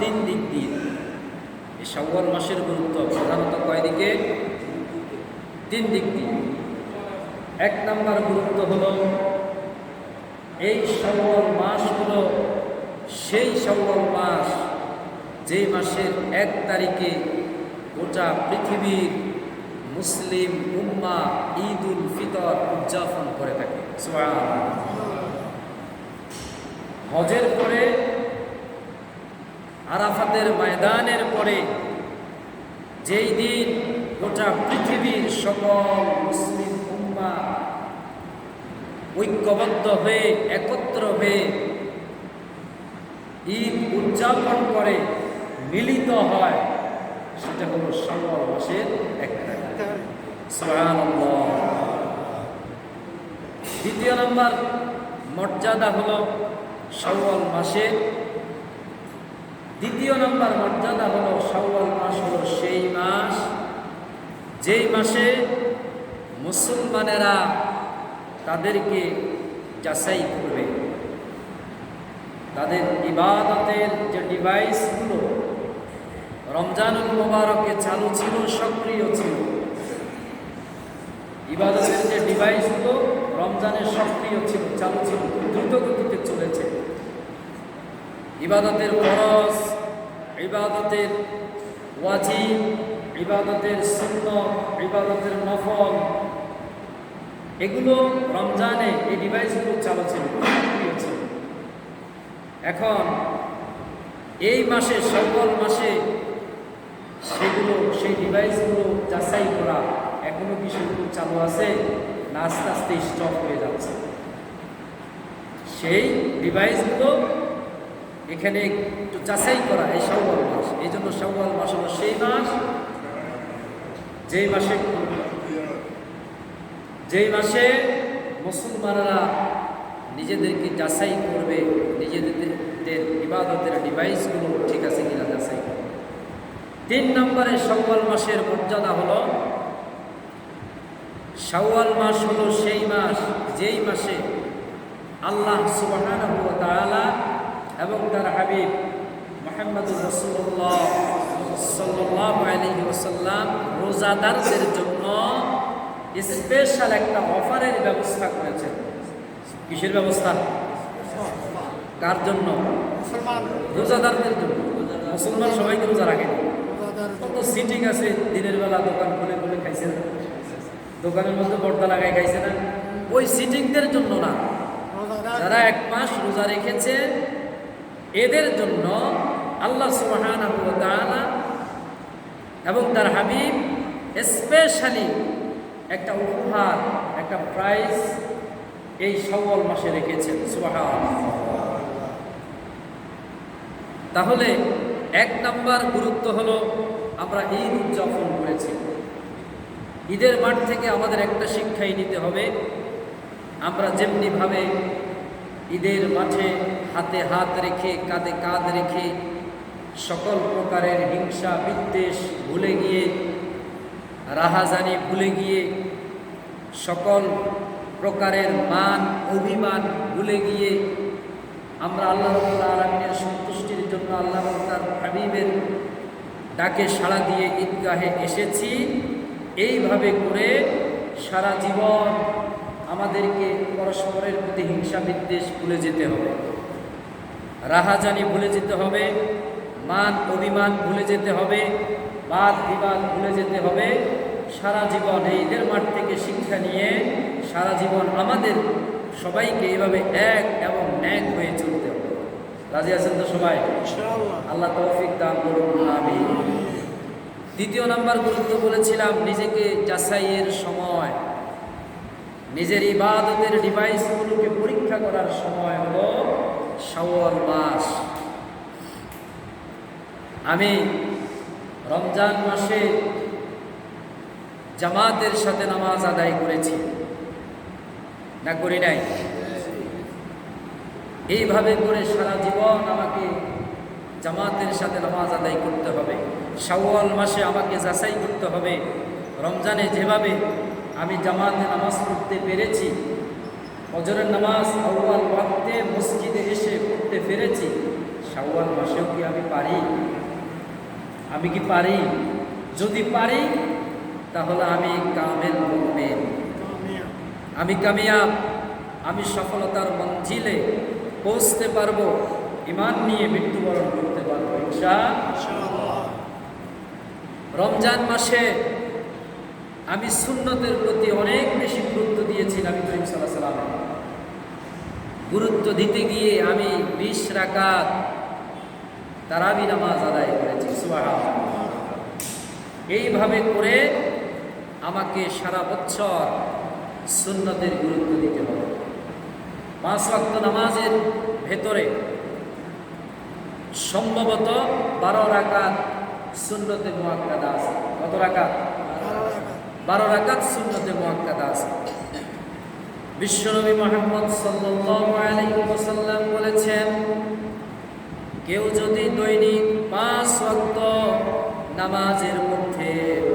তিন দিক দিয়ে। এই শাওয়াল মাসের গুরুত্ব প্রধানত কয় দিকে? তিন দিক দিয়ে। এক নম্বর গুরুত্ব হলো, এই শাওয়াল মাস হলো সেই শাওয়াল মাস যেই মাসের এক তারিখে গোটা পৃথিবীর মুসলিম উম্মা ঈদ উল ফিতর উদযাপন করে থাকে। হজের পরে আরাফাতের ময়দানের পরে যেই দিন গোটা পৃথিবীর সকল মুসলিম উম্মা ঐক্যবদ্ধ হয়ে, একত্র হয়ে ঈদ উদযাপন করে, মিলিত হয়, সেটা হলো শাওয়াল মাসের এক তারিখ। দ্বিতীয় নম্বর মর্যাদা হলো শাওয়াল মাসের দ্বিতীয় নম্বর মর্যাদা হলো শাওয়াল মাস হলো সেই মাস। যেই মাসে মুসলমানেরা তাদেরকে যাচাই করবে। তাদের ইবাদতের যে ডিভাইসগুলো রমজানুল মোবারকে চালু ছিল, সক্রিয় ছিল, ইবাদতের যে ডিভাইসগুলো রমজানের সক্রিয় ছিল, চালু ছিল দ্রুত গতিতে চলেছে। ইবাদতের ফরজ, ইবাদতের ওয়াজিব ইবাদতের শূন্য ইবাদতের নফল, এগুলো রমজানে এই ডিভাইসগুলো চালু ছিল ছিল। এখন এই মাসে সকল মাসে সেগুলো, সেই ডিভাইসগুলো যাচাই করা এখনও কি সেগুলো চালু আছে, না আস্তে আস্তে স্টপ হয়ে যাচ্ছে। সেই ডিভাইসগুলো এখানে একটু যাচাই করা এই শাওয়াল মাস। এই জন্য শাওয়াল মাস হলো সেই মাস, যেই মাসে যেই মাসে মুসলমানরা নিজেদেরকে যাচাই করবে, নিজেদের ইবাদতের ডিভাইসগুলো ঠিক আছে কিনা যাচাই করবে। তিন নম্বরে শাওয়াল মাসের মর্যাদা হলো, শাওয়াল মাস হলো সেই মাস, যেই মাসে আল্লাহ তাআলা এবং তার হাবিব মোহাম্মদ রসুল্লাহ সাল্লাহ আলাইহি ওয়াসাল্লাম রোজাদারদের জন্য স্পেশাল একটা অফারের ব্যবস্থা করেছেন। কিসের ব্যবস্থা? কার জন্য? রোজাদারদের জন্য। মুসলমান সবাইকে রোজা রাখেন। কত সিটিং আছে দিনের বেলা দোকান খুলে খুলে খাইছে। না দোকানের মধ্যে পর্দা লাগাই খাইছে না। ওই সিটিংদের জন্য না। যারা এক মাস রোজা রেখেছে এদের জন্য আল্লাহ ওয়া এবং তার হাবিব স্পেশালি একটা উপহার, একটা প্রাইজ এই সওয়াল মাসে রেখেছেন। সুবহানাল্লাহ। তাহলে এক নাম্বার গুরুত্ব হলো আমরা ঈদ উদযাপন করেছি। ঈদের মাঠ থেকে আমাদের একটা শিক্ষাই নিতে হবে। আমরা যেমনিভাবে ঈদের মাঠে হাতে হাত রেখে, কাঁধে কাঁধ রেখে সকল প্রকারের হিংসা, বিদ্বেষ ভুলে গিয়ে, রাহাজানি ভুলে গিয়ে, সকল প্রকারের মান, অভিমান ভুলে গিয়ে আমরা আল্লাহ রবুল্লা আলমিনের সন্তুষ্টির জন্য আল্লাহ তার হাবিবের ডাকে সাড়া দিয়ে ঈদগাহে এসেছি। এইভাবে করে সারা জীবন আমাদেরকে পরস্পরের প্রতি হিংসা বিদ্বেষ ভুলে যেতে হবে। রাহাজানি ভুলে যেতে হবে মান অভিমান ভুলে যেতে হবে বাদ বিবাদ ভুলে যেতে হবে। সারা জীবন এই ঈদের মাঠ থেকে শিক্ষা নিয়ে সারা জীবন আমাদের সবাইকে এইভাবে এক এবং ন্যাক হয়ে চলতে হবে। রাজি আছেন তো সবাই? আল্লাহ তৌফিক দান করুন আমি দ্বিতীয় নাম্বার গুরুত্ব বলেছিলাম নিজেকে যাচাইয়ের সময়। নিজের ইবাদতের ডিভাইসগুলোকে পরীক্ষা করার সময় হলো শাওয়াল মাস। আমি রমজান মাসে জামাতের সাথে নামাজ আদায় করেছি। না করি নাই? এইভাবে করে সারা জীবন আমাকে জামাতের সাথে নামাজ আদায় করতে হবে। শাওয়াল মাসে আমাকে যাচাই করতে হবে। রমজানে যেভাবে আমি জামাতে নামাজ পড়তে পেরেছি। ফজরের নামাজ আউ্বাল ওয়াক্তে মসজিদে এসে পড়তে পেরেছি। শাওয়াল মাসেও কি আমি পারি? আমি কি পারি? যদি পারি, তাহলে আমি কামেল মুমিন। আমি কামিয়াব। আমি সফলতার মঞ্জিলে পৌঁছতে পারব। ইমান নিয়ে মৃত্যুবরণ করতে পারব, ইনশা রমজান মাসে আমি সুন্নতের প্রতি অনেক বেশি গুরুত্ব দিয়েছি নবী করিম সাল্লাহ সাল্লাম গুরুত্ব দিতে গিয়ে আমি বিশ রাকাত তারাবি নামাজ আদায় করেছি, সুবহানাল্লাহ। এইভাবে করে আমাকে সারা বছর সুন্নতের গুরুত্ব দিতে হবে। পাঁচ ওয়াক্ত নামাজের ভেতরে সম্ভবত বারো রাকাত সুন্নতে মোয়াক্কাদা আছে। কত রাকাত? বারো রাকাত সুন্নতে মোয়াক্কাদা আছে। বিশ্বনবী মোহাম্মদ আলাইহি বলেছেন, কেউ যদি দৈনিক পাঁচ ওয়াক্ত নামাজের মধ্যে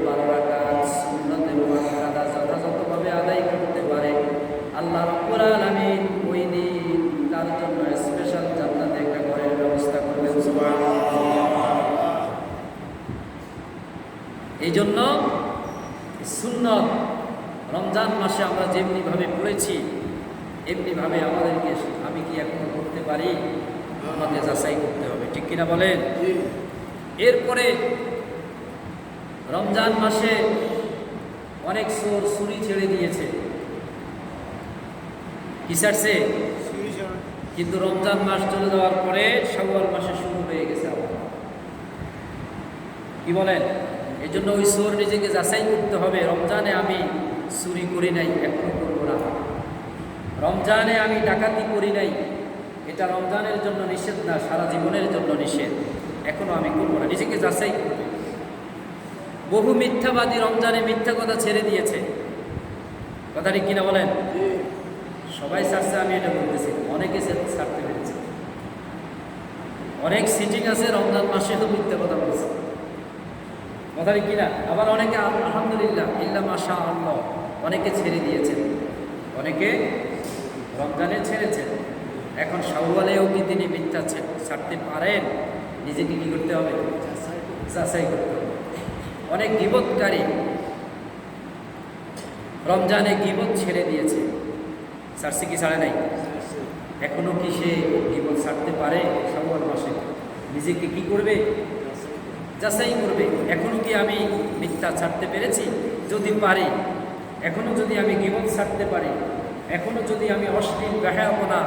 বারো রাকাত সুন্নতে মোয়াক্কাদা যথাযথভাবে আদায় করতে পারে, আল্লাহ রাব্বুল আলামিন ওই দিন তার জন্য স্পেশাল জান্নাতে একটা ঘরের ব্যবস্থা করবেন। এই জন্য সুন্নত। রমজান মাসে আমরা যেমনিভাবে পড়েছি এমনিভাবে আমাদেরকে আমি কি এখনও করতে পারি? আমাকে যাচাই করতে হবে ঠিক কিনা বলেন? এরপরে রমজান মাসে অনেক সোর সুরি ছেড়ে দিয়েছে। কি ছাড়ছে? কিন্তু রমজান মাস চলে যাওয়ার পরে শাওয়াল মাসে শুরু হয়ে গেছে আবার। কি বলেন? এই জন্য ওই সোর নিজেকে যাচাই করতে হবে রমজানে আমি চুরি করি নাই এখনও করব না। রমজানে আমি ডাকাতি করি নাই এটা রমজানের জন্য নিষেধ না সারা জীবনের জন্য নিষেধ এখনও আমি করব না নিজেকে যাচাই করবে। বহু মিথ্যাবাদী রমজানে মিথ্যা কথা ছেড়ে দিয়েছে। কথাটি কিনা বলেন? সবাই ছাড়ছে আমি এটা বলতেছি অনেকে ছাড়তে পেরেছে। অনেক সিটিং আছে রমজান মাসে তো মিথ্যা কথা বলছে কথাটি কিনা আবার অনেকে আল- আলহামদুলিল্লাহ, ইল্লা মাশা আল্লাহ অনেকে ছেড়ে দিয়েছেন। অনেকে রমজানে ছেড়েছেন। এখন শাওয়ালেও কি তিনি মিথ্যা ছে- ছাড়তে পারেন? নিজেকে কী করতে হবে? যাচাই করতে হবে। অনেক গিবৎকারী রমজানে গিবত ছেড়ে দিয়েছে। ছাড়ছে কি, ছাড়ে নাই? এখনও কি সে গিবত ছাড়তে পারে শাওয়াল মাসে? নিজেকে কি করবে? যাচাই করবে এখনও কি আমি মিথ্যা ছাড়তে পেরেছি? যদি পারি এখনও যদি আমি গিবত ছাড়তে পারি এখনও যদি আমি অশ্লীল ব্যাহাপনা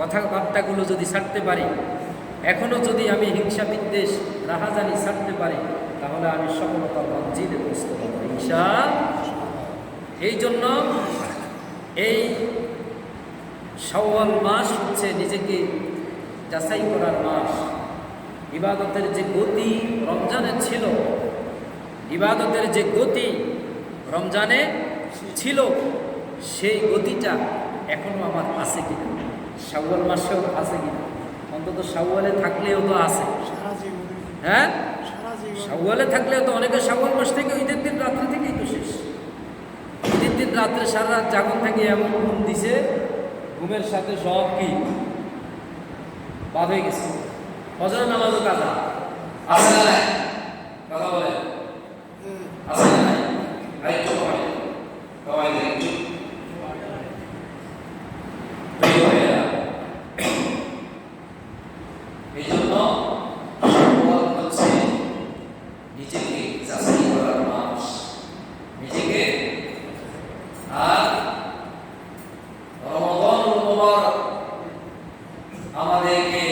কথাবার্তাগুলো যদি ছাড়তে পারি এখনও যদি আমি হিংসা বিদ্বেষ, রাহাজানি ছাড়তে পারি, তাহলে আমি সফলতা মঞ্জিলে বুঝতে পারব হিংসা এই জন্য এই সওয়াল মাস হচ্ছে নিজেকে যাচাই করার মাস। ইবাদতের যে গতি রমজানে ছিল ইবাদতের যে গতি রমজানে ছিল সেই গতিটা এখনও আমার আছে কিনা? শাওয়াল মাসেও আছে কিনা? অন্তত শাওয়ালে থাকলেও তো আছে। হ্যাঁ? শাওয়ালে থাকলেও তো অনেকে শাওয়াল মাস থেকে ঈদের দিন রাত্রে থেকেই তো শেষ। ঈদের দিন রাত্রে সারা রাত জাগন থেকে এমন ঘুম দিছে ঘুমের সাথে সব কি? বাদ হয়ে গেছে। ফজর নামাজও কাজা আছে না নাই? কথা বলে আছে না নাই? আরেকটু কমাই দেন। কমাই দেন একটু। প্রিয় ভাইয়েরা, এই জন্য শাওয়াল হচ্ছে নিজেকে যাচাই করার মাস নিজেকে আর রমাদান মুবারক আমাদেরকে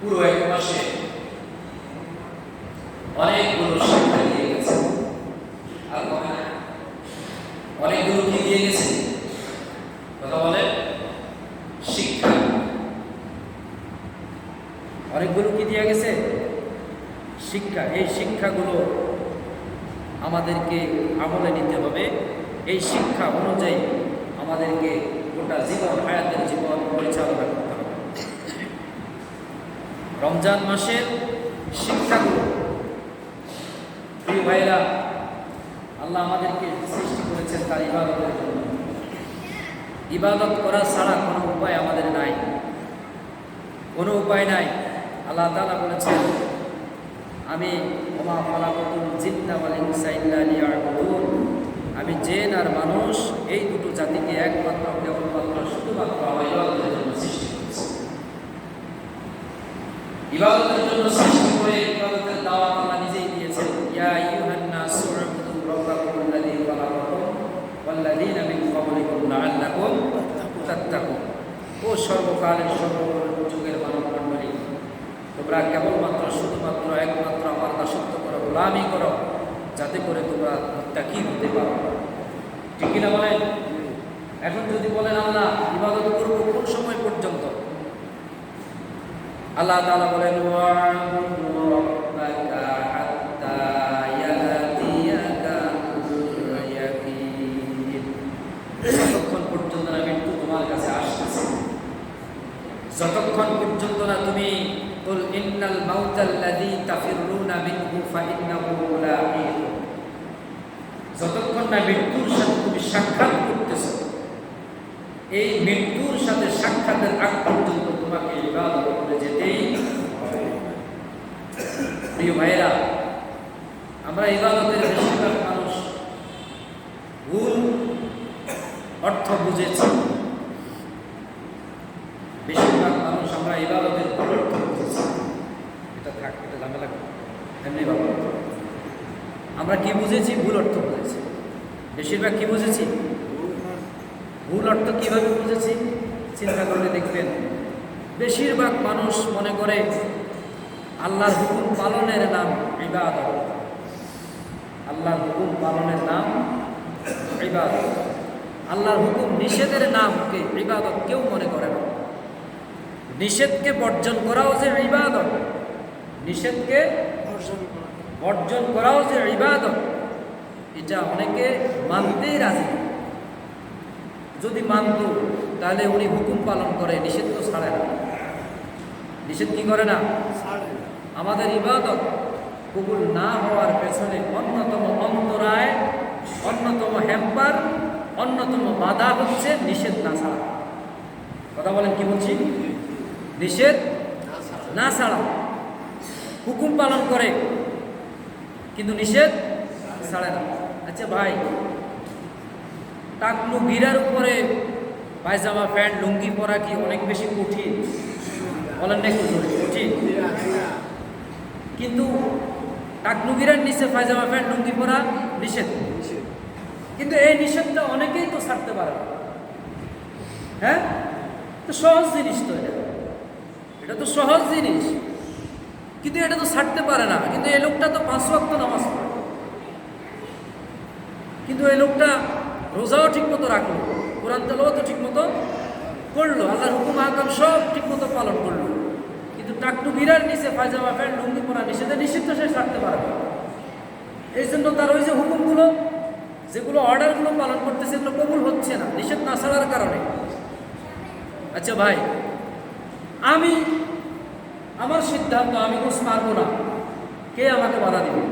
পুরো এক মাসে অনেকগুলো শিক্ষা দিয়ে গেছে। আর কমে অনেকগুলো কি দিয়ে গেছে? কথা বলে শিক্ষা। অনেকগুলো কি দিয়ে গেছে? শিক্ষা। এই শিক্ষাগুলো আমাদেরকে আমলে নিতে হবে। এই শিক্ষা অনুযায়ী আমাদেরকে গোটা জীবন, হায়াতের জীবন পরিচালনা করতে হবে। রমজান মাসের শিক্ষাগুলো ভাইরা, আল্লাহ আমাদেরকে সৃষ্টি করেছেন তার ইবাদতের জন্য। ইবাদত করা ছাড়া কোনো উপায় আমাদের নাই। কোনো উপায় নাই। আল্লাহ তাআলা বলেছেন, আমি ওমা ফালাকুল জিন্না ইনসা ইল্লা লিয়াবুদুন। আমি জেন আর মানুষ, এই দুটো জাতিকে একমাত্র কেবলমাত্র শুধুমাত্র আমার ইবাদতের জন্য সৃষ্টি করেছি। ইবাদতের জন্য সৃষ্টি করে ইবাদতের দাওয়াত আল্লাহ তাত্তাকুন ও সর্বকালের সর্বযুগের মানব মণ্ডলী তোমরা কেবলমাত্র, শুধুমাত্র একমাত্র আমার দাসত্ব করো, গোলামি করো, যাতে করে তোমরা মুত্তাকি হতে পারো। ঠিক কিনা বলেন? এখন যদি বলেন, আল্লাহ, ইবাদত করব কোন সময় পর্যন্ত? আল্লাহ তাআলা বলেন যতক্ষণ পর্যন্ত না তুমি, কুল ইন্নাল মাউতাল্লাযী তাফিরুনা মিনহু যতক্ষণ না মৃত্যুর সাথে তুমি সাক্ষাৎ করতেছো, এই মৃত্যুর সাথে সাক্ষাতের আগ পর্যন্ত তোমাকে ইবাদত করে যেতেই। প্রিয় ভাইয়েরা, আমরা ইবাদতের বেশিরভাগ মানুষ ভুল অর্থ বুঝেছি বেশিরভাগ মানুষ আমরা ইবাদতের ভুল অর্থ বুঝেছি এটা থাক এটা ঝামেলা করে এমনি ভালো আমরা কি বুঝেছি? ভুল অর্থ বুঝেছি। বেশিরভাগ কি বুঝেছি? ভুল অর্থ কীভাবে বুঝেছি? চিন্তা করলে দেখবেন, বেশিরভাগ মানুষ মনে করে আল্লাহর হুকুম পালনের নাম ইবাদত। আল্লাহর হুকুম পালনের নাম ইবাদত। আল্লাহর হুকুম নিষেধের নামকে ইবাদত কেউ মনে করে না। নিষেধকে বর্জন করাও যে ইবাদত, নিষেধকে বর্জন করাও যে ইবাদত এটা অনেকে মানতেই রাজি। যদি মানত তাহলে উনি হুকুম পালন করে নিষেধ তো ছাড়ে না। নিষেধ কি করে না? আমাদের ইবাদত কবুল না হওয়ার পেছনে অন্যতম অন্তরায় অন্যতম হ্যাম্পার অন্যতম বাধা হচ্ছে নিষেধ না ছাড়া। কথা বলেন কি বলছি? নিষেধ না ছাড়া। হুকুম পালন করে নিষেধ? ছাড়ে না। আচ্ছা ভাই, টাকলু গিরার উপরে পায়জামা প্যান্ট, লুঙ্গি পরা কি অনেক বেশি কঠিন? বলেন না কঠিন? কিন্তু টাকলু গিরার নিচে পায়জামা প্যান্ট, লুঙ্গি পরা নিষেধ। কিন্তু এই নিষেধটা অনেকেই তো ছাড়তে পারে না। হ্যাঁ? তো সহজ জিনিস তো এটা। এটা তো সহজ জিনিস। কিন্তু এটা তো ছাড়তে পারে না। কিন্তু এই লোকটা তো পাঁচ ওয়াক্ত নামাজ পড়ে। কিন্তু এই লোকটা রোজাও ঠিকমতো রাখল, কোরআন তেলাও তো ঠিকমতো করল, আল্লাহর হুকুম, আহকাম সব ঠিকমতো পালন করল। কিন্তু টাকটু বিরার নিচে পায়জামা, প্যান্ট, লুঙ্গি পরা নিষেধে নিষিদ্ধ সে ছাড়তে পারবে। এই জন্য তার ওই যে হুকুমগুলো, যেগুলো অর্ডারগুলো পালন করতেছে, এগুলো কবুল হচ্ছে না, নিষেধ না ছাড়ার কারণে। আচ্ছা ভাই, আমি আমার সিদ্ধান্ত, আমি গোস মারবো না। কে আমাকে বাধা দিবে?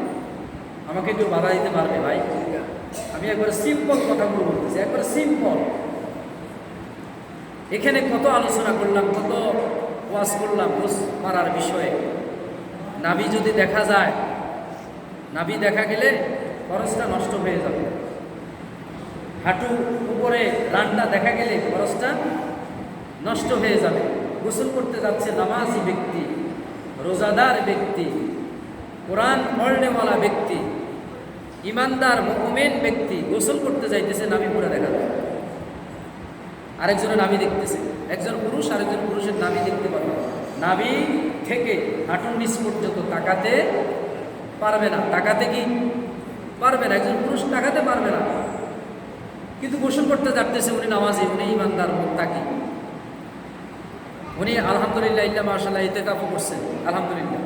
আমাকে কেউ বাধা দিতে পারবে ভাই? আমি একবার সিম্পল কথাগুলো বলতেছি, একবার সিম্পল এখানে কত আলোচনা করলাম, কত ওয়াজ করলাম গোস মারার বিষয়ে। নাবি যদি দেখা যায় নাবি দেখা গেলে খরচটা নষ্ট হয়ে যাবে। হাঁটু উপরে রান্না দেখা গেলে খরচটা নষ্ট হয়ে যাবে। গোসল করতে যাচ্ছে নামাজি ব্যক্তি। রোজাদার ব্যক্তি, কোরআন পড়নেওয়ালা ব্যক্তি, ইমানদার মোমেন ব্যক্তি গোসল করতে যাইতেছে, নামি পড়ে দেখা যায়। আরেকজনের নামি দেখতেছে। একজন পুরুষ, আরেকজন পুরুষের নামি দেখতে পারবে নাবি থেকে হাঁটুর নিচ পর্যন্ত তাকাতে পারবে না। তাকাতে কি? পারবে না। একজন পুরুষ তাকাতে পারবে না। কিন্তু গোসল করতে যাচ্ছে উনি নামাজি, উনি ইমানদার তাকি উনি আলহামদুলিল্লাহ ইল্লা মার্শাল্লাহ ইতে কাপু করছেন। আলহামদুলিল্লাহ।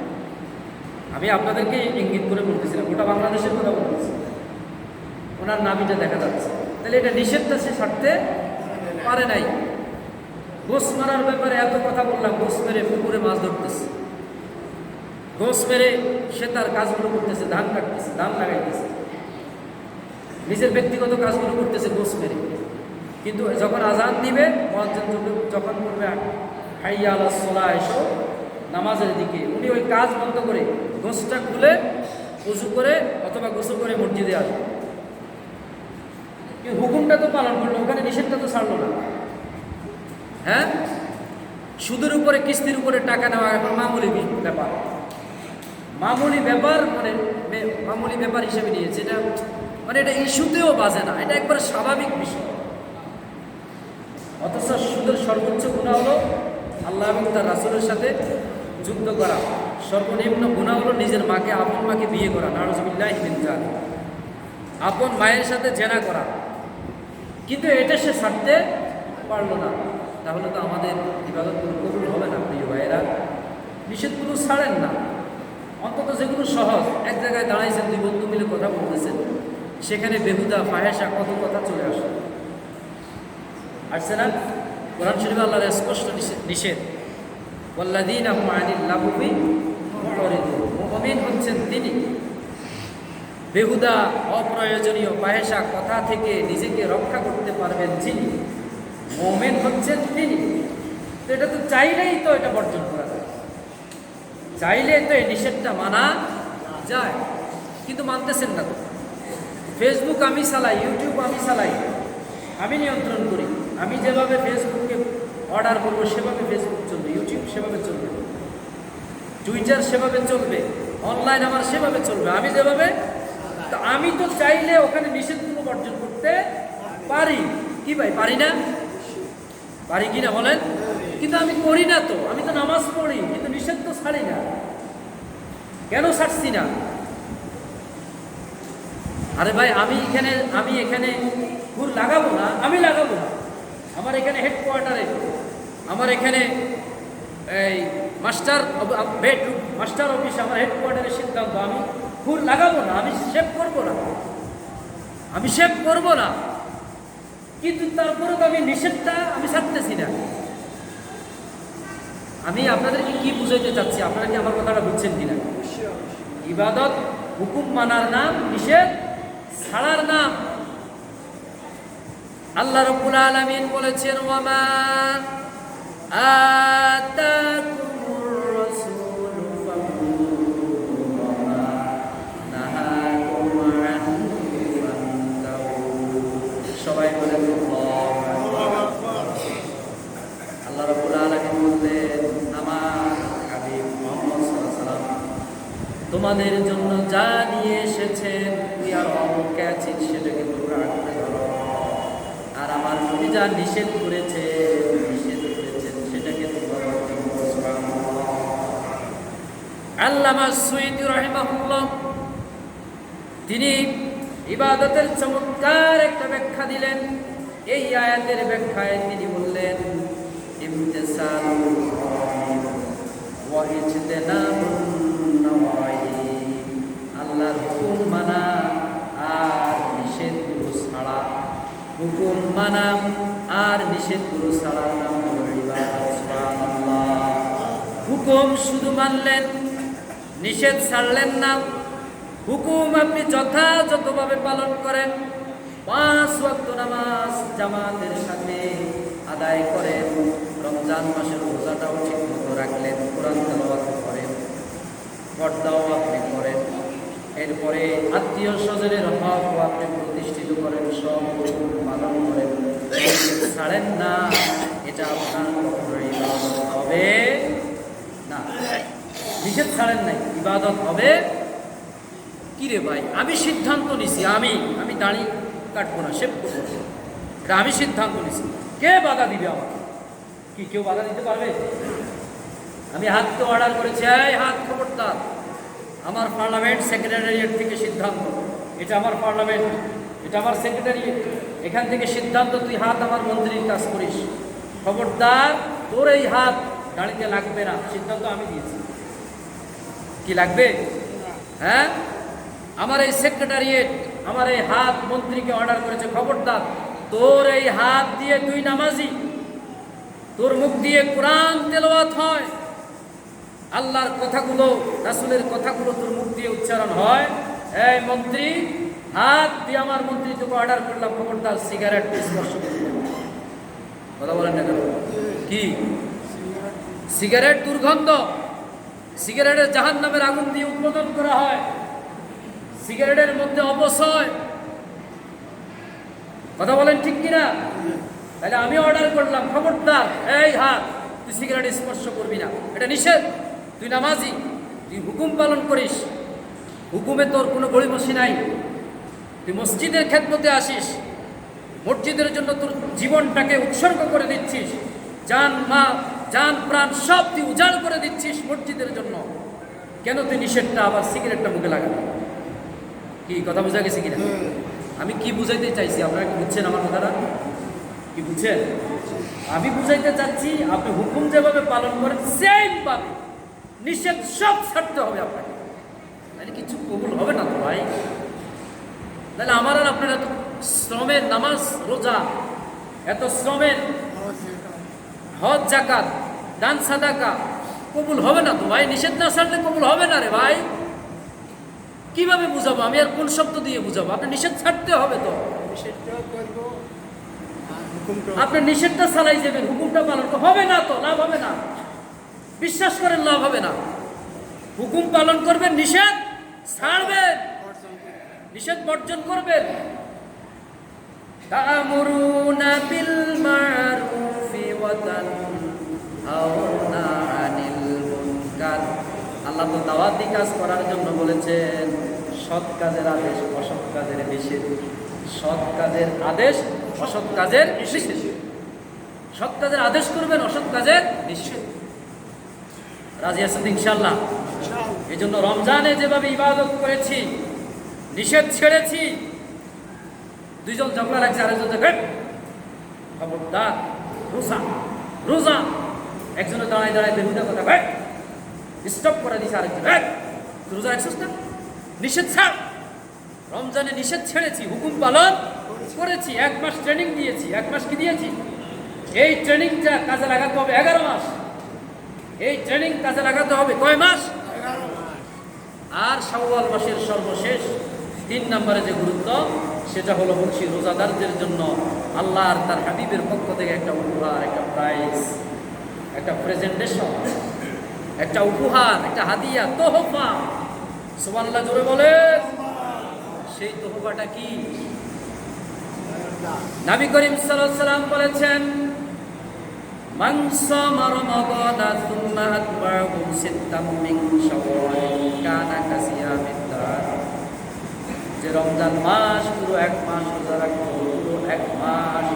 আমি আপনাদেরকে ইঙ্গিত করে বলতেছিলাম গোটা বাংলাদেশের কথা বলতেছি। ওনার নামিটা দেখা যাচ্ছে। তাহলে এটা নিষেধটা সে ছাড়তে পারে নাই। গোস মারার ব্যাপারে এত কথা বললাম, গোস মেরে পুকুরে মাছ ধরতেছে। গোস মেরে সে তার কাজগুলো করতেছে, ধান কাটতেছে, ধান লাগাইতেছে। নিজের ব্যক্তিগত কাজগুলো করতেছে গোস মেরে। কিন্তু যখন আজান দিবে মহাজন যখন করবে সোলা এসো নামাজের দিকে। উনি ওই কাজ বন্ধ করে গোসটা খুলে উজু করে অথবা গোসল করে মসজিদে আসবে কিন্তু হুকুমটা তো পালন করল, ওখানে নিষেধটা তো ছাড়লো না। হ্যাঁ? সুদের উপরে, কিস্তির উপরে টাকা নেওয়া এখন মামুলি ব্যাপার। মামুলি ব্যাপার মানে মামুলি ব্যাপার হিসেবে নিয়েছে এটা মানে এটা ইস্যুতেও বাজে না, এটা একবার স্বাভাবিক বিষয়। অথচ সুদের সর্বোচ্চ গুণা হলো আল্লাহ এবং তার রাসুলের সাথে যুক্ত করা। সর্বনিম্ন গুণা হলো নিজের মাকে, আপন মাকে বিয়ে করা। নারজবিল্লাহ জান আপন মায়ের সাথে জেনা করা। কিন্তু এটা সে ছাড়তে পারল না। তাহলে তো আমাদের ইবাদতগুলো কবুল হবে না, প্রিয় ভাইয়েরা। নিষেধগুলো ছাড়েন না। অন্তত যেগুলো সহজ। এক জায়গায় দাঁড়াইছেন, দুই বন্ধু মিলে কথা বলতেছেন। সেখানে বেহুদা ফাহেসা কত কথা চলে আসে। আসছে না? কোরআন শরীফ আল্লাহর স্পষ্ট নিষে- নিষেধ। মুমিন হচ্ছেন তিনি। বেহুদা, অপ্রয়োজনীয় পাহেসা কথা থেকে নিজেকে রক্ষা করতে পারবেন যিনি। মোমেন হচ্ছেন তিনি। তো এটা তো চাইলেই তো এটা বর্জন করা যায়। চাইলে তো এই নিষেধটা মানা যায়। কিন্তু মানতেছেন না তো। ফেসবুক আমি চালাই, ইউটিউব আমি চালাই। আমি নিয়ন্ত্রণ করি। আমি যেভাবে ফেসবুককে অর্ডার করব, সেভাবে ফেসবুক চলবে ইউটিউব সেভাবে চলবে টুইটার সেভাবে চলবে অনলাইন আমার সেভাবে চলবে। আমি যেভাবে আমি তো চাইলে ওখানে নিষেধগুলো অর্জন করতে পারি। কি ভাই, পারি না? পারি কি না বলেন? কিন্তু আমি করি না তো, আমি তো নামাজ পড়ি, কিন্তু নিষেধ তো ছাড়ি না। কেন ছাড়ছি না? আরে ভাই, আমি এখানে আমি এখানে ফুল লাগাবো না, আমি লাগাবো না। আমার এখানে হেডকোয়ার্টারে আমার এখানে এই মাস্টার বেডরুম মাস্টার অফিস আমার হেডকোয়ার্টারের সিদ্ধান্ত আমি ফুল লাগাবো না আমি সেভ করব না। আমি সেভ করব না। কিন্তু তারপরে তো আমি নিষেধটা আমি ছাড়তেছি না। আমি আপনাদেরকে কি বুঝাইতে চাচ্ছি আপনারা কি আমার কথাটা বুঝছেন কিনা? ইবাদত হুকুম মানার নাম নিষেধ ছাড়ার নাম। আল্লাহ রব্বুল আলামিন বলেছেন ফান্তাহু সবাই আল্লাহ। আলামিন বললেন তোমাদের জন্য যা নিয়ে এসেছেন তুই আর অমুকে সেটাকে তোমরা আর আমার নবী যা নিষেধ করেছে, নিষেধ করেছেন। আল্লামা তিনি ইবাদতের চমৎকার একটা ব্যাখ্যা দিলেন এই আয়াতের ব্যাখ্যায় তিনি বললেন, ইমতিসালুল আওয়ামির ওয়া ইজতিনাবুন নাওয়াহি আল্লাহর হুকুম মানা আর নিষেধগুলো ছাড়া মানা আর ছাড়ার হলো ইবাদত সুবহানাল্লাহ। হুকুম শুধু মানলেন, নিষেধ ছাড়লেন না। হুকুম আপনি যথাযথভাবে পালন করেন। পাঁচ ওয়াক্ত নামাজ জামাতের সাথে আদায় করেন। রমজান মাসের রোজাটাও ঠিক মতো রাখলেন, কোরআন তেলাওয়াত করেন, পর্দাও আপনি করেন। এরপরে আত্মীয় স্বজনের হকও আপনি করেন, সব পালন করেন। ছাড়েন না, এটা আপনার হবে না। নিষেধ ছাড়েন নাই, ইবাদত হবে? কি রে ভাই, আমি সিদ্ধান্ত নিছি, আমি আমি দাঁড়ি কাটবো না শেভ করব এটা আমি সিদ্ধান্ত নিছি। কে বাধা দিবে আমাকে? কি, কেউ বাধা দিতে পারবে? আমি হাত তো অর্ডার করেছি, এই হাত খবরদার। আমার পার্লামেন্ট সেক্রেটারিয়েট থেকে সিদ্ধান্ত। এটা আমার পার্লামেন্ট। এটা আমার সেক্রেটারিয়েট এখান থেকে সিদ্ধান্ত, তুই হাত আমার মন্ত্রীর কাজ করিস। খবরদার, তোর এই হাত গাড়িতে লাগবে না, সিদ্ধান্ত আমি দিয়েছি। কি লাগবে? হ্যাঁ? আমার এই সেক্রেটারিয়েট আমার এই হাত মন্ত্রীকে অর্ডার করেছে, খবরদার, তোর এই হাত দিয়ে তুই নামাজি। তোর মুখ দিয়ে কোরআন তেলাওয়াত হয়। আল্লাহর কথাগুলো, রাসুলের কথাগুলো তোর মুখ দিয়ে উচ্চারণ হয়। এই মন্ত্রী হাত দিয়ে আমার মন্ত্রী তোকে অর্ডার করলাম, খবরদার সিগারেট স্পর্শ কথা বলেন না কেন? কি? সিগারেট দুর্গন্ধ। সিগারেটের জাহান নামের আগুন দিয়ে উৎপাদন করা হয়। সিগারেটের মধ্যে অপচয়। কথা বলেন ঠিক কিনা? তাহলে আমি অর্ডার করলাম, খবরদার, এই হাত, তুই সিগারেট স্পর্শ করবি না। এটা নিষেধ। তুই নামাজি, তুই হুকুম পালন করিস। হুকুমে তোর কোনো গড়িমসি নাই। তুই মসজিদের খেদমতে আসিস, মসজিদের জন্য তোর জীবনটাকে উৎসর্গ করে দিচ্ছিস, জান, মা, জান, প্রাণ সব তুই উজাড় করে দিচ্ছিস মসজিদের জন্য। কেন তুই নিষেধটা আবার সিগারেটটা মুখে লাগাবি? কি, কথা বোঝা গেছে কিনা? আমি কি বুঝাইতে চাইছি? আপনারা কি বুঝছেন আমার কথাটা? কি বুঝছেন? আমি বুঝাইতে চাচ্ছি, আপনি হুকুম যেভাবে পালন করেন সেম ভাবে নিষেধ সব ছাড়তে হবে আপনাকে। কিছু কবুল হবে না তো ভাই? তাহলে আমার আর আপনার এত শ্রমের নামাজ, রোজা, এত শ্রমের হজ, জাকাত, দান, সাদাকা কবুল হবে না তো ভাই? নিষেধ না ছাড়লে কবুল হবে না রে ভাই। কীভাবে বুঝাবো? আমি আর কোন শব্দ দিয়ে বুঝাবো? আপনি নিষেধ ছাড়তে হবে তো। আপনি নিষেধটা চালাই যাবেন, হুকুমটা পালন হবে না তো, লাভ হবে না। বিশ্বাস করেন, লাভ হবে না। হুকুম পালন করবেন, নিষেধ ছাড়বেন। নিষেধ বর্জন করবেন। তা'মুরুনা বিল মা'রুফি ওয়া তানহাউনা আনিল মুনকার। আল্লাহ তো দাওয়াতি কাজ করার জন্য বলেছেন সৎ কাজের আদেশ অসৎ কাজের নিষেধ। সৎ কাজের আদেশ অসৎ কাজের নিষেধ। সৎ কাজের আদেশ করবেন অসৎ কাজের নিষেধ। রাজি আছেন ইনশাল্লাহ। এই জন্য রমজানে যেভাবে ইবাদত করেছি নিষেধ ছেড়েছি। দুইজন ঝগড়া লাগছে আরেকজন দেখেন খবরদার রোজা রোজা। একজনে দাঁড়ায় দাঁড়ায় বেহুদা কথা ভাই স্টপ করে দিছে আরেকজন ভাই রোজা রাখছিস না? নিষেধ ছাড়। রমজানে নিষেধ ছেড়েছি হুকুম পালন করেছি। এক মাস ট্রেনিং দিয়েছি এক মাস কি দিয়েছি? এই ট্রেনিংটা কাজে লাগাতে হবে এগারো মাস। এই ট্রেনিং কাজে লাগাতে হবে কয় মাস। আর শাওয়াল মাসের সর্বশেষ তিন নম্বরে যে গুরুত্ব, সেটা হলো বলছি রোজাদারদের জন্য আল্লাহ আর তার হাবিবের পক্ষ থেকে একটা উপহার, একটা প্রাইজ একটা প্রেজেন্টেশন একটা উপহার, একটা হাদিয়া, তোহফা। সুবহানাল্লাহ, জোরে বলে সেই তোহফাটা কি? নবী করিম সাল্লাম বলেছেন, মান রমজান মাস পুরো এক মাস রোজা রাখব পুরো এক মাস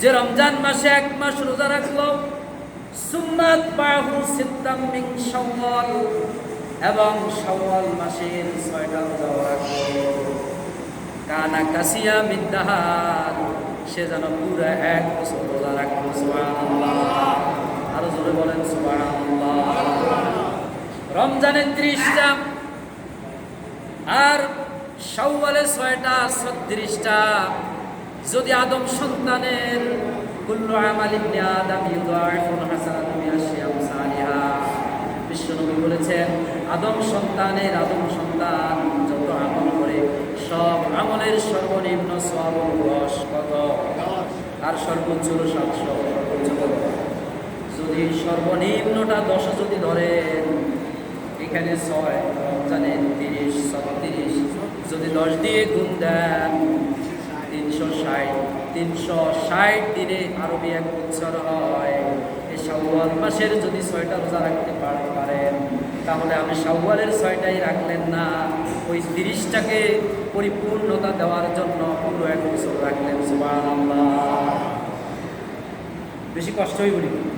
যে রমজান মাসে এক মাস রোজা রাখল এবং মাসের রাখল বিদ্যাহার সে যেন পুরো এক বছর রোজা সুবহানাল্লাহ। আরও জোরে বলেন, সুবহানাল্লাহ। রমজানের ত্রিশটা আর শাওয়ালের ছয়টা ছত্রিশটা যদি আদম সন্তানের বলেছেন, আদম সন্তানের আদম সন্তান যত করে, সব আমলের সর্বনিম্ন সর্বোচ্চ যদি সর্বনিম্নটা দশ যদি ধরেন এখানে ছয় রমজানে তিরিশ, ছত্রিশ, যদি দশ দিয়ে গুণ দেন, তিনশো ষাট তিনশো ষাট দিনে আরবি এক বছর হয়। এই শাওয়াল মাসের যদি ছয়টা রোজা রাখতে পার- পারেন, তাহলে আপনি শাওয়ালের ছয়টাই রাখলেন না। ওই তিরিশটাকে পরিপূর্ণতা দেওয়ার জন্য পুরো এক বছর রাখলেন, সুবহানাল্লাহ। বেশি কষ্ট হয়ে বলি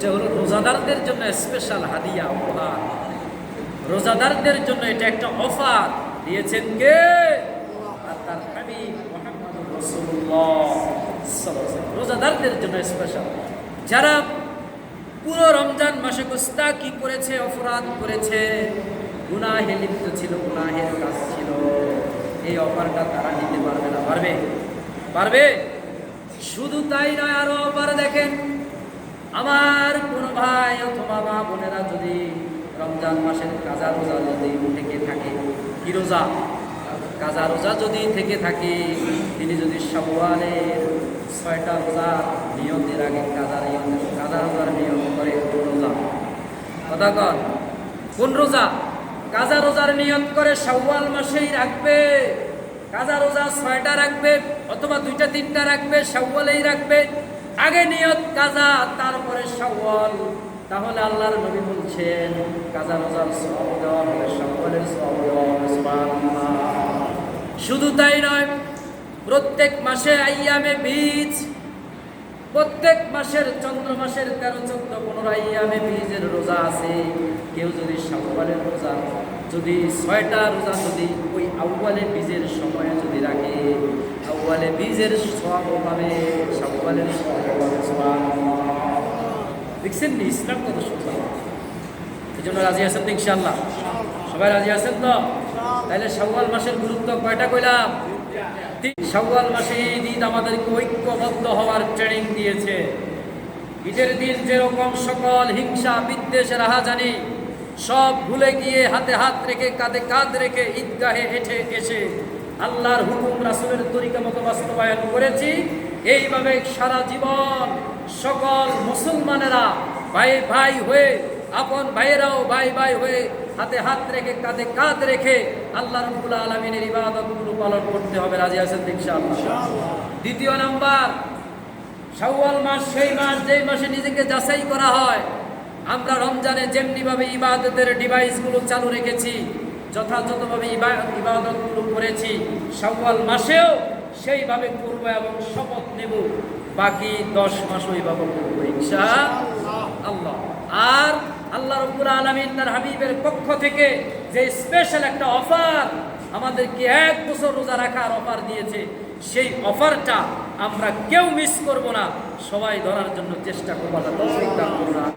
এটা হলো রোজাদারদের জন্য স্পেশাল হাদিয়া উপহার রোজাদারদের জন্য এটা একটা অফার। দিয়েছেন কে। রোজাদারদের জন্য স্পেশাল যারা পুরো রমজান মাসে গোস্তাকি করেছে, অপরাধ করেছে, গুনাহে লিপ্ত ছিল, গুনাহের কাজ ছিল, এই অফারটা তারা নিতে পারবে না। পারবে? পারবে? শুধু তাই নয়, আরও অফার দেখেন। আমার কোন ভাই অথবা মা বোনেরা যদি রমজান মাসের কাজা রোজা যদি থেকে থাকে, কি রোজা? কাজা রোজা যদি থেকে থাকে, তিনি যদি শাওয়ালের ছয়টা রোজার নিয়তের আগে কাজা কাজা রোজার নিয়ত করে, কোন রোজা? কথা কন, কোন রোজা? কাজা রোজার নিয়ত করে শাওয়াল মাসেই রাখবে কাজা রোজা ছয়টা রাখবে, অথবা দুইটা তিনটা রাখবে, শাওয়ালেই রাখবে। আগে নিয়ত কাজা, তারপরে শাওয়াল তাহলে আল্লাহর নবী বলছেন, কাজা রোজার সব শাওয়ালের সব শুধু তাই নয়, প্রত্যেক মাসে আইয়ামে বীজ, প্রত্যেক মাসের চন্দ্র মাসের তেরো চোদ্দ পনেরো আইয়ামে বীজের রোজা আছে কেউ যদি সাউওয়ালের রোজা, যদি ছয়টা রোজা যদি ওই আউ্বালে বীজের সময়ে যদি রাখে আউ্বালে বীজের সব পাবে সাউওয়ালের সব। দেখছেন নি? ইসলাম কত সুন্দর। এই জন্য রাজি আছেন তো ইনশাল্লাহ সবাই রাজি আছেন তো? তাহলে শাওয়াল মাসের গুরুত্ব কয়টা কইলাম? তিন। শাওয়াল মাসে এই দিন আমাদেরকে ঐক্যবদ্ধ হওয়ার ট্রেনিং দিয়েছে। ঈদের দিন যেরকম সকল হিংসা বিদ্বেষের জানি সব ভুলে গিয়ে হাতে হাত রেখে, কাঁধে কাঁধ রেখে ঈদগাহে এঠে এসে আল্লাহর হুকুম, রাসুলের তরিকা মতো বাস্তবায়ন করেছি। এইভাবে সারা জীবন সকল মুসলমানেরা ভাই ভাই হয়ে আপন ভাইয়েরাও ভাই ভাই হয়ে হাতে হাত রেখে কাঁধে কাঁধ রেখে আল্লাহ রব্বুল আলমিনের ইবাদতগুলো পালন করতে হবে। রাজি ইনশাআল্লাহ? দ্বিতীয় নাম্বার শাওয়াল মাস সেই মাস যেই মাসে নিজেকে যাচাই করা হয় আমরা রমজানে যেমনিভাবে ইবাদতের ডিভাইসগুলো চালু রেখেছি যথাযথভাবে ইবা- ইবাদতগুলো করেছি শাওয়াল মাসেও সেইভাবে করব এবং শপথ নেব। বাকি দশ মাস ওইভাবে করব, ইনশা আল্লাহ। আর আল্লাহ রব্বুল আলমিন তার হাবিবের পক্ষ থেকে যে স্পেশাল একটা অফার আমাদেরকে এক বছর রোজা রাখার অফার দিয়েছে, সেই অফারটা আমরা কেউ মিস করব না। সবাই ধরার জন্য চেষ্টা করব, আল্লাহ।